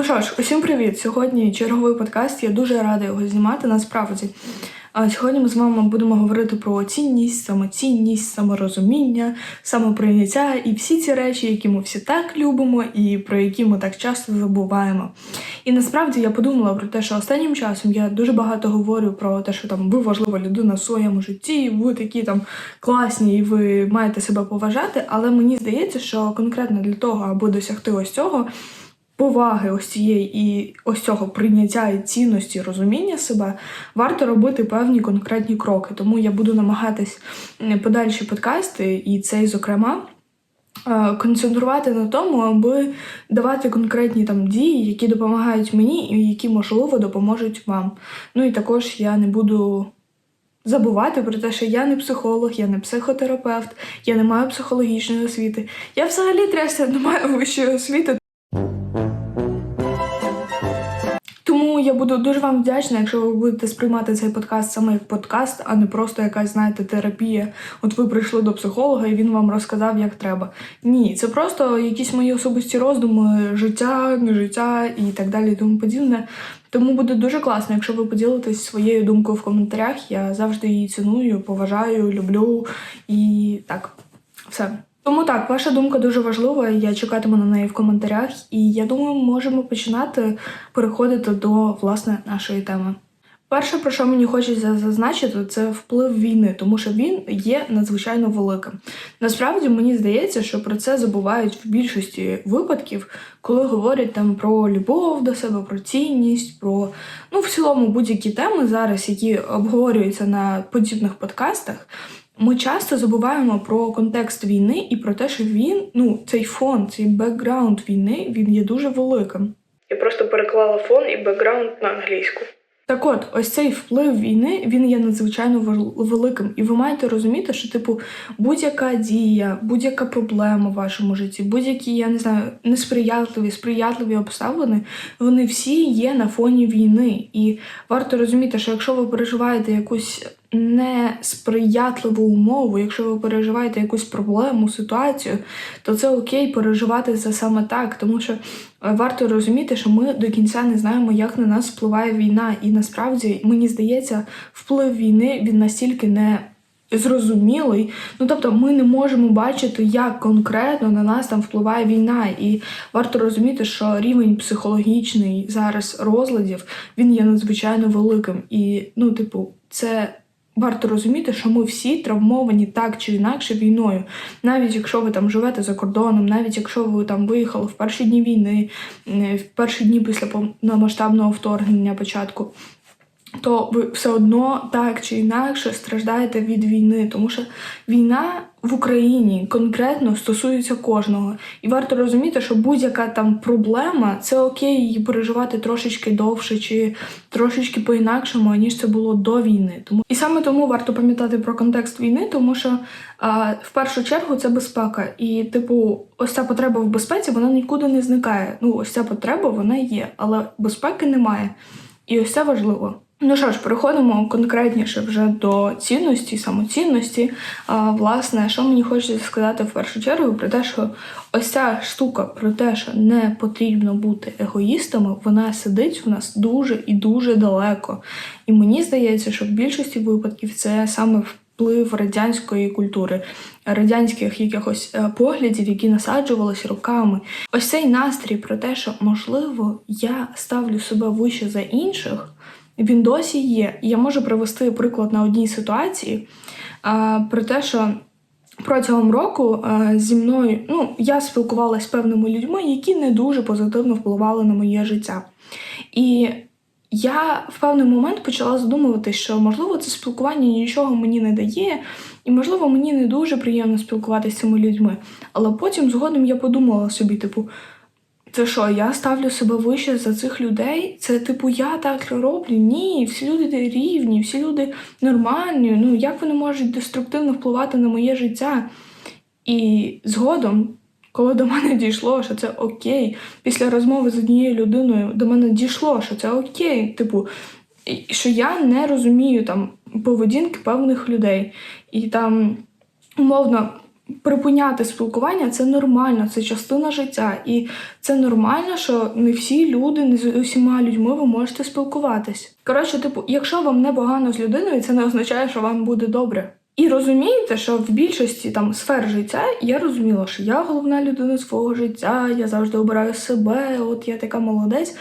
Ну що ж, усім привіт! Сьогодні черговий подкаст. Я дуже рада його знімати насправді. Сьогодні ми з вами будемо говорити про цінність, самоцінність, саморозуміння, самоприйняття і всі ці речі, які ми всі так любимо, і про які ми так часто забуваємо. І насправді я подумала про те, що останнім часом я дуже багато говорю про те, що там ви важлива людина в своєму житті, ви такі там класні, і ви маєте себе поважати. Але мені здається, що конкретно для того, аби досягти ось цього поваги ось цієї і ось цього прийняття і цінності, розуміння себе, варто робити певні конкретні кроки. Тому я буду намагатись подальші подкасти, і цей, зокрема. е, Концентрувати на тому, аби давати конкретні там дії, які допомагають мені і які, можливо, допоможуть вам. Ну і також я не буду забувати про те, що я не психолог, я не психотерапевт, я не маю психологічної освіти. Я взагалі трясся не маю вищої освіти, Я буду дуже вам вдячна, якщо ви будете сприймати цей подкаст саме як подкаст, а не просто якась, знаєте, терапія. От ви прийшли до психолога і він вам розказав, як треба. Ні, це просто якісь мої особисті роздуми, життя, не життя і так далі, і тому подібне. Тому буде дуже класно, якщо ви поділитесь своєю думкою в коментарях. Я завжди її ціную, поважаю, люблю і так, все. Тому так, ваша думка дуже важлива. Я чекатиму на неї в коментарях, і я думаю, можемо починати переходити до власне нашої теми. Перше, про що мені хочеться зазначити, це вплив війни, тому що він є надзвичайно великим. Насправді мені здається, що про це забувають в більшості випадків, коли говорять там про любов до себе, про цінність, про ну в цілому будь-які теми зараз, які обговорюються на подібних подкастах. Ми часто забуваємо про контекст війни і про те, що він, ну, цей фон, цей бекграунд війни, він є дуже великим. Я просто переклала фон і бекграунд на англійську. Так от, ось цей вплив війни він є надзвичайно великим, і ви маєте розуміти, що типу будь-яка дія, будь-яка проблема в вашому житті, будь-які, я не знаю, несприятливі, сприятливі обставини, вони всі є на фоні війни. І варто розуміти, що якщо ви переживаєте якусь несприятливу умову, якщо ви переживаєте якусь проблему, ситуацію, то це окей переживати це саме так, тому що е, варто розуміти, що ми до кінця не знаємо, як на нас впливає війна, і насправді мені здається, вплив війни він настільки не. Зрозумілий, ну тобто ми не можемо бачити, як конкретно на нас там впливає війна, і варто розуміти, що рівень психологічний зараз розладів він є надзвичайно великим. І ну, типу, це варто розуміти, що ми всі травмовані так чи інакше війною. Навіть якщо ви там живете за кордоном, навіть якщо ви там виїхали в перші дні війни, в перші дні після повномасштабного вторгнення початку. То ви все одно так чи інакше страждаєте від війни, тому що війна в Україні конкретно стосується кожного. І варто розуміти, що будь-яка там проблема це окей її переживати трошечки довше чи трошечки по-інакшому, ніж це було до війни. Тому і саме тому варто пам'ятати про контекст війни, тому що а, в першу чергу це безпека. І, типу, ось ця потреба в безпеці вона нікуди не зникає. Ну, ось ця потреба вона є, але безпеки немає. І ось це важливо. Ну що ж, переходимо конкретніше вже до цінності, самоцінності. А, власне, що мені хочеться сказати в першу чергу, про те, що ось ця штука про те, що не потрібно бути егоїстами, вона сидить в нас дуже і дуже далеко. І мені здається, що в більшості випадків це саме вплив радянської культури, радянських якихось е, поглядів, які насаджувалися роками. Ось цей настрій про те, що можливо я ставлю себе вище за інших. Він досі є. Я можу привести приклад на одній ситуації про те, що протягом року зі мною ну, я спілкувалася з певними людьми, які не дуже позитивно впливали на моє життя. І я в певний момент почала задумуватися, що можливо це спілкування нічого мені не дає, і можливо мені не дуже приємно спілкуватися з цими людьми. Але потім згодом я подумала собі, типу. Це що, я ставлю себе вище за цих людей? Це типу я так роблю? Ні, всі люди рівні, всі люди нормальні. Ну як вони можуть деструктивно впливати на моє життя? І згодом, коли до мене дійшло, що це окей, після розмови з однією людиною до мене дійшло, що це окей, типу, що я не розумію там поведінки певних людей. І там, умовно, припиняти спілкування це нормально, це частина життя. І це нормально, що не всі люди, не з усіма людьми ви можете спілкуватись. Коротше, типу, якщо вам не погано з людиною, це не означає, що вам буде добре. І розумієте, що в більшості там сфер життя я розуміла, що я головна людина свого життя, я завжди обираю себе, от я така молодець.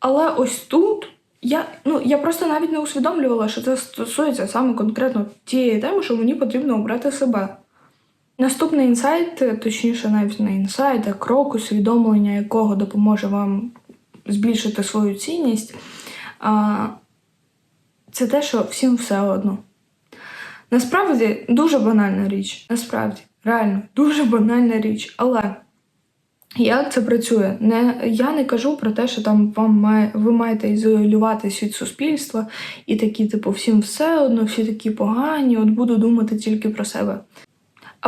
Але ось тут я, ну, я просто навіть не усвідомлювала, що це стосується саме конкретно тієї теми, що мені потрібно обрати себе. Наступний інсайт, точніше, навіть не інсайт, а крок, усвідомлення якого допоможе вам збільшити свою цінність, це те, що всім все одно. Насправді дуже банальна річ. Насправді, реально, дуже банальна річ. Але як це працює? Не, я не кажу про те, що там вам має, ви маєте ізолюватись від суспільства і такі, типу, всім все одно, всі такі погані, от буду думати тільки про себе.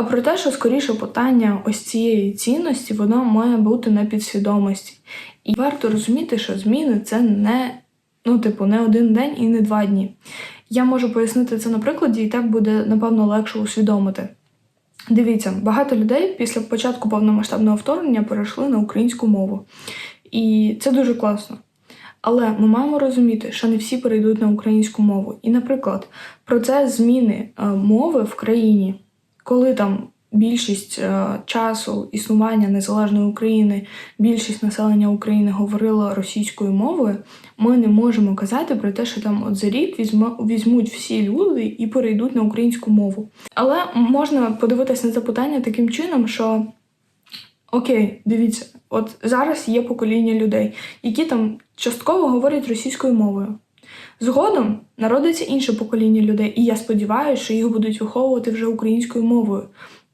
А про те, що скоріше питання ось цієї цінності, воно має бути на підсвідомості. І варто розуміти, що зміни це не, ну, типу, не один день і не два дні. Я можу пояснити це на прикладі, і так буде, напевно, легше усвідомити. Дивіться, багато людей після початку повномасштабного вторгнення перейшли на українську мову. І це дуже класно. Але ми маємо розуміти, що не всі перейдуть на українську мову. І, наприклад, процес зміни е, мови в країні, коли там більшість е, часу існування незалежної України, більшість населення України говорила російською мовою, ми не можемо казати про те, що там от за рік візьме, візьмуть всі люди і перейдуть на українську мову. Але можна подивитися на це питання таким чином, що окей, дивіться, от зараз є покоління людей, які там частково говорять російською мовою. Згодом народиться інше покоління людей, і я сподіваюся, що їх будуть виховувати вже українською мовою.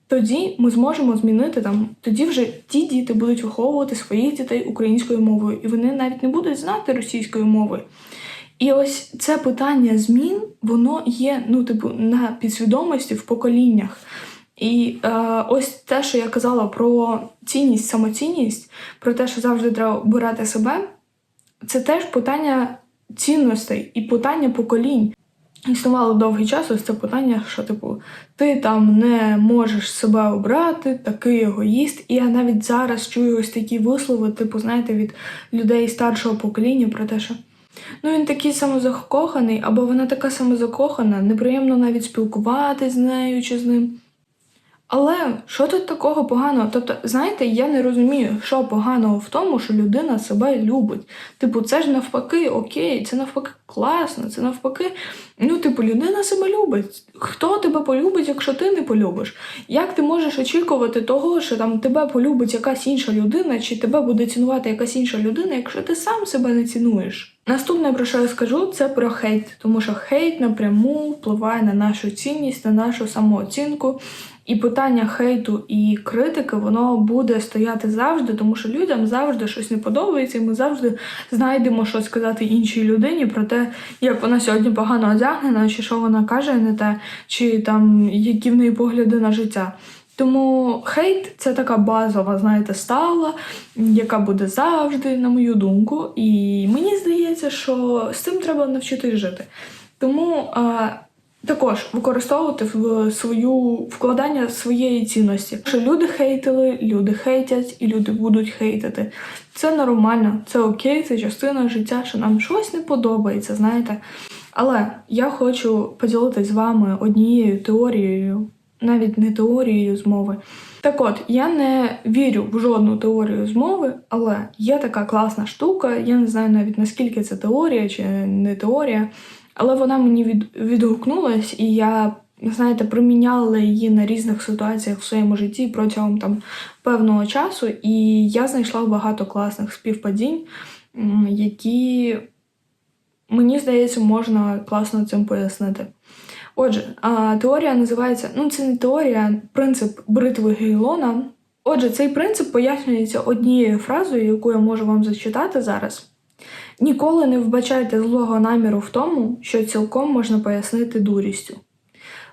Тоді ми зможемо змінити там, тоді вже ті діти будуть виховувати своїх дітей українською мовою, і вони навіть не будуть знати російської мови. І ось це питання змін, воно є, ну, типу, на підсвідомості в поколіннях. І е, ось те, що я казала про цінність, самоцінність, про те, що завжди треба обирати себе, це теж питання цінностей і питання поколінь. Існувало довгий час ось це питання, що, типу, ти там не можеш себе обрати, такий егоїст. І я навіть зараз чую ось такі вислови, типу, знаєте, від людей старшого покоління про те, що ну він такий самозакоханий, або вона така самозакохана, неприємно навіть спілкуватись з нею чи з ним. Але що тут такого поганого? Тобто, знаєте, я не розумію, що поганого в тому, що людина себе любить. Типу, це ж навпаки, окей, це навпаки класно, це навпаки, ну, типу, людина себе любить. Хто тебе полюбить, якщо ти не полюбиш? Як ти можеш очікувати того, що там тебе полюбить якась інша людина, чи тебе буде цінувати якась інша людина, якщо ти сам себе не цінуєш? Наступне, про що я скажу, це про хейт, тому що хейт напряму впливає на нашу цінність, на нашу самооцінку. І питання хейту і критики воно буде стояти завжди, тому що людям завжди щось не подобається, і ми завжди знайдемо що сказати іншій людині про те, як вона сьогодні погано одягнена, чи що вона каже не те, чи там які в неї погляди на життя. Тому хейт це така базова, знаєте, стала, яка буде завжди, на мою думку. І мені здається, що з цим треба навчитись жити. Тому. А, також використовувати в свою вкладання своєї цінності. Що люди хейтили, люди хейтять і люди будуть хейтити. Це нормально, це окей, це частина життя, що нам щось не подобається, знаєте. Але я хочу поділитися з вами однією теорією, навіть не теорією змови. Так от, я не вірю в жодну теорію змови, але є така класна штука. Я не знаю навіть наскільки це теорія чи не теорія. Але вона мені від, відгукнулась, і я, знаєте, приміняла її на різних ситуаціях в своєму житті протягом там певного часу, і я знайшла багато класних співпадінь, які, мені здається, можна класно цим пояснити. Отже, теорія називається, ну це не теорія, принцип бритви Гейлона. Отже, цей принцип пояснюється однією фразою, яку я можу вам зачитати зараз. Ніколи не вбачайте злого наміру в тому, що цілком можна пояснити дурістю.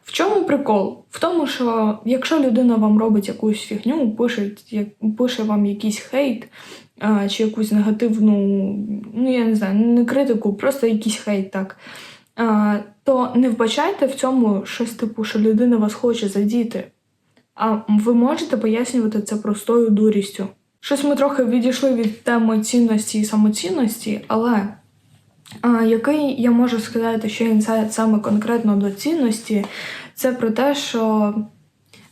В чому прикол? В тому, що якщо людина вам робить якусь фігню, пише пише вам якийсь хейт а, чи якусь негативну, ну я не знаю, не критику, просто якийсь хейт, так, то не вбачайте в цьому щось типу, що людина вас хоче задіти. А ви можете пояснювати це простою дурістю. Щось ми трохи відійшли від теми цінності і самоцінності, але а, який я можу сказати, що інсайт саме конкретно до цінності, це про те, що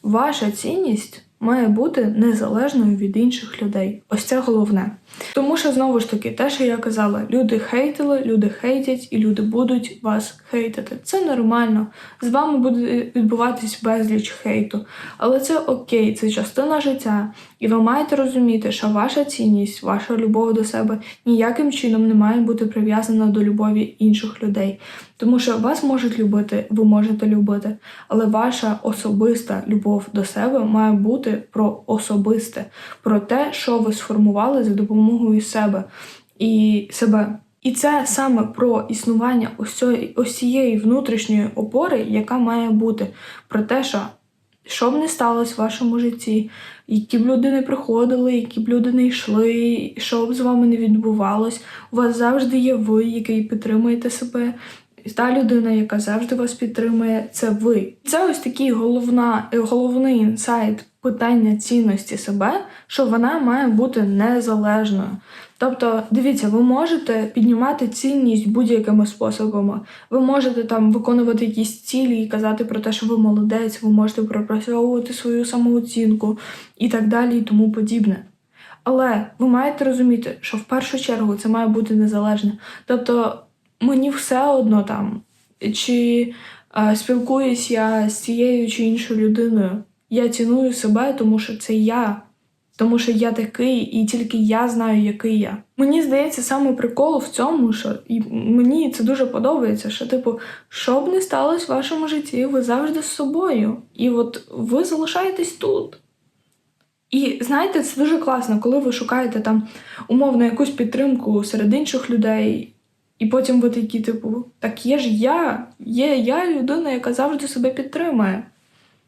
ваша цінність має бути незалежною від інших людей. Ось це головне. Тому що знову ж таки, те, що я казала, люди хейтили, люди хейтять, і люди будуть вас хейтити. Це нормально. З вами буде відбуватись безліч хейту. Але це окей, це частина життя. І ви маєте розуміти, що ваша цінність, ваша любов до себе ніяким чином не має бути прив'язана до любові інших людей. Тому що вас можуть любити, ви можете любити, але ваша особиста любов до себе має бути про особисте, про те, що ви сформували за допомогою себе і себе. І це саме про існування ось цієї, внутрішньої опори, яка має бути про те, що що б не сталося в вашому житті, які б люди не приходили, які б люди не йшли, що б з вами не відбувалось, у вас завжди є ви, який підтримуєте себе. І Та людина, яка завжди вас підтримує, це ви. Це ось такий головна, е, головний інсайт питання цінності себе, що вона має бути незалежною. Тобто, дивіться, ви можете піднімати цінність будь-якими способами. Ви можете там виконувати якісь цілі і казати про те, що ви молодець, ви можете пропрацьовувати свою самооцінку і так далі, і тому подібне. Але ви маєте розуміти, що в першу чергу це має бути незалежне. Тобто, мені все одно там, чи е, спілкуюсь я з цією чи іншою людиною. Я ціную себе, тому що це я. Тому що я такий, і тільки я знаю, який я. Мені здається, саме прикол в цьому, що і мені це дуже подобається, що, типу, що б не сталося в вашому житті, ви завжди з собою. І от ви залишаєтесь тут. І знаєте, це дуже класно, коли ви шукаєте там умовно якусь підтримку серед інших людей, і потім ви такі, типу, так є ж я, є я людина, яка завжди себе підтримує.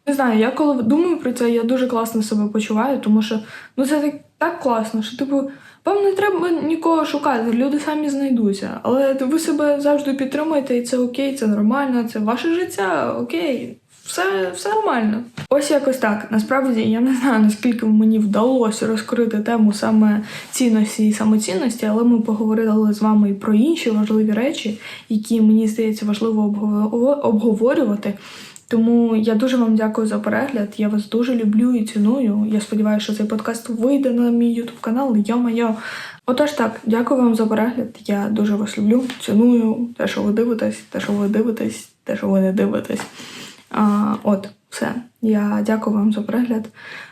Не знаю, я коли думаю про це, я дуже класно себе почуваю, тому що ну це так, так класно, що типу, вам не треба нікого шукати, люди самі знайдуться. Але ви себе завжди підтримуєте, і це окей, це нормально, це ваше життя, окей, все, все нормально. Ось якось так. Насправді я не знаю, наскільки мені вдалося розкрити тему саме цінності і самоцінності, але ми поговорили з вами і про інші важливі речі, які мені здається важливо обгово- обговорювати. Тому я дуже вам дякую за перегляд. Я вас дуже люблю і ціную. Я сподіваюся, що цей подкаст вийде на мій ютуб канал. Йо-майо. Отож так, дякую вам за перегляд. Я дуже вас люблю, ціную те, що ви дивитесь, те, що ви дивитесь, те, що ви не дивитесь. А, от, все. Я дякую вам за перегляд.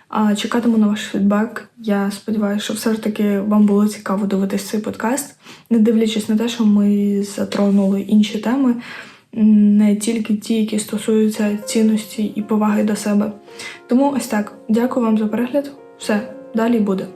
А, чекатиму на ваш фідбек. Я сподіваюся, що все ж таки вам було цікаво дивитись цей подкаст, не дивлячись на те, що ми затронули інші теми не тільки ті, які стосуються цінності і поваги до себе. Тому ось так. Дякую вам за перегляд. Все, далі буде.